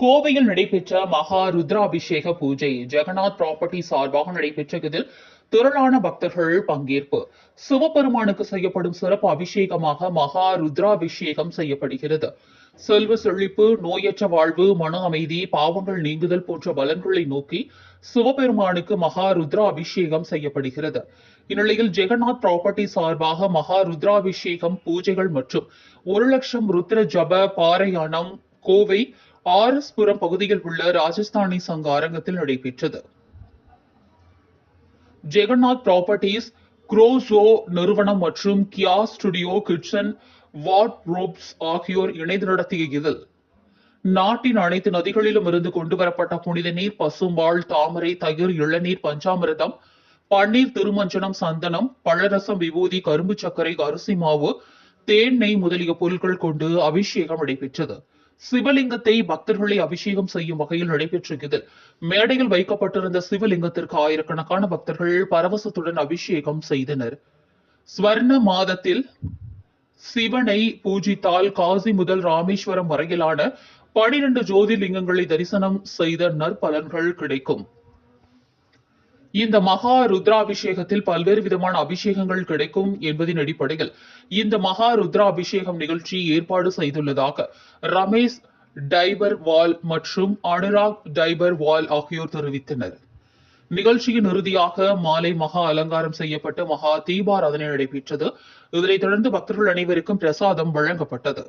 கோவையில் நடைபெற்ற மகா ருத்ராபிஷேக பூஜை ஜெகநாத் ப்ராப்பர்ட்டி சார்பாக நடைபெற்ற இதில் திரளான பக்தர்கள் பங்கேற்பு. சிவபெருமானுக்கு செய்யப்படும் சிறப்பு அபிஷேகமாக மகா ருத்ராபிஷேகம் செய்யப்படுகிறது. செல்வ செழிப்பு நோயற்ற வாழ்வு மன அமைதி பாவங்கள் நீங்குதல் போன்ற பலன்களை நோக்கி சிவபெருமானுக்கு மகா ருத்ரா அபிஷேகம் செய்யப்படுகிறது. இந்நிலையில் ஜெகநாத் ப்ராப்பர்ட்டி சார்பாக மகா ருத்ராபிஷேகம் பூஜைகள் மற்றும் ஒரு லட்சம் ருத்ர ஜப பாரையானம் கோவை ஆர் எஸ் புரம் பகுதியில் உள்ள ராஜஸ்தானி சங்க அரங்கத்தில் நடைபெற்றது. ஜெகநாத் ப்ராப்பர்ட்டிஸ் குரோசோ நிறுவனம் மற்றும் Kia studio kitchen wardrobes ஆகியோர் இணைந்து நடத்திய இதில் நாட்டின் அனைத்து நதிகளிலும் இருந்து கொண்டு வரப்பட்ட புனித நீர் பசும்பால் தாமரை தயிர் இளநீர் பஞ்சாமிர்தம் பன்னீர் திருமஞ்சனம் சந்தனம் பழரசம் விபூதி கரும்பு சர்க்கரை அரிசி மாவு தேன் நெய் முதலிய பொருட்கள் கொண்டு அபிஷேகம் நடைபெற்றது. சிவலிங்கத்தை பக்தர்களை அபிஷேகம் செய்யும் வகையில் நடைபெற்ற இதில் மேடையில் வைக்கப்பட்டிருந்த சிவலிங்கத்திற்கு ஆயிரக்கணக்கான பக்தர்கள் பரவசத்துடன் அபிஷேகம் செய்தனர். ஸ்வர்ண மாதத்தில் சிவனை பூஜித்தால் காசி முதல் ராமேஸ்வரம் வரையிலான பனிரெண்டு ஜோதிலிங்கங்களை தரிசனம் செய்த நற்பலன்கள் கிடைக்கும். இந்த மகா ருத்ராபிஷேகத்தில் பல்வேறு விதமான அபிஷேகங்கள் கிடைக்கும் என்பதின் அடிப்படையில் இந்த மகா ருத்ராபிஷேகம் நிகழ்ச்சி ஏற்பாடு செய்துள்ளதாக ரமேஷ் டைபர் வால் மற்றும் அனுராக் டைபர் வால் ஆகியோர் தெரிவித்தனர். நிகழ்ச்சியின் இறுதியாக மாலை மகா அலங்காரம் செய்யப்பட்டு மகா தீபாராதனை நடைபெற்றது. இதனைத் தொடர்ந்து பக்தர்கள் அனைவருக்கும் பிரசாதம் வழங்கப்பட்டது.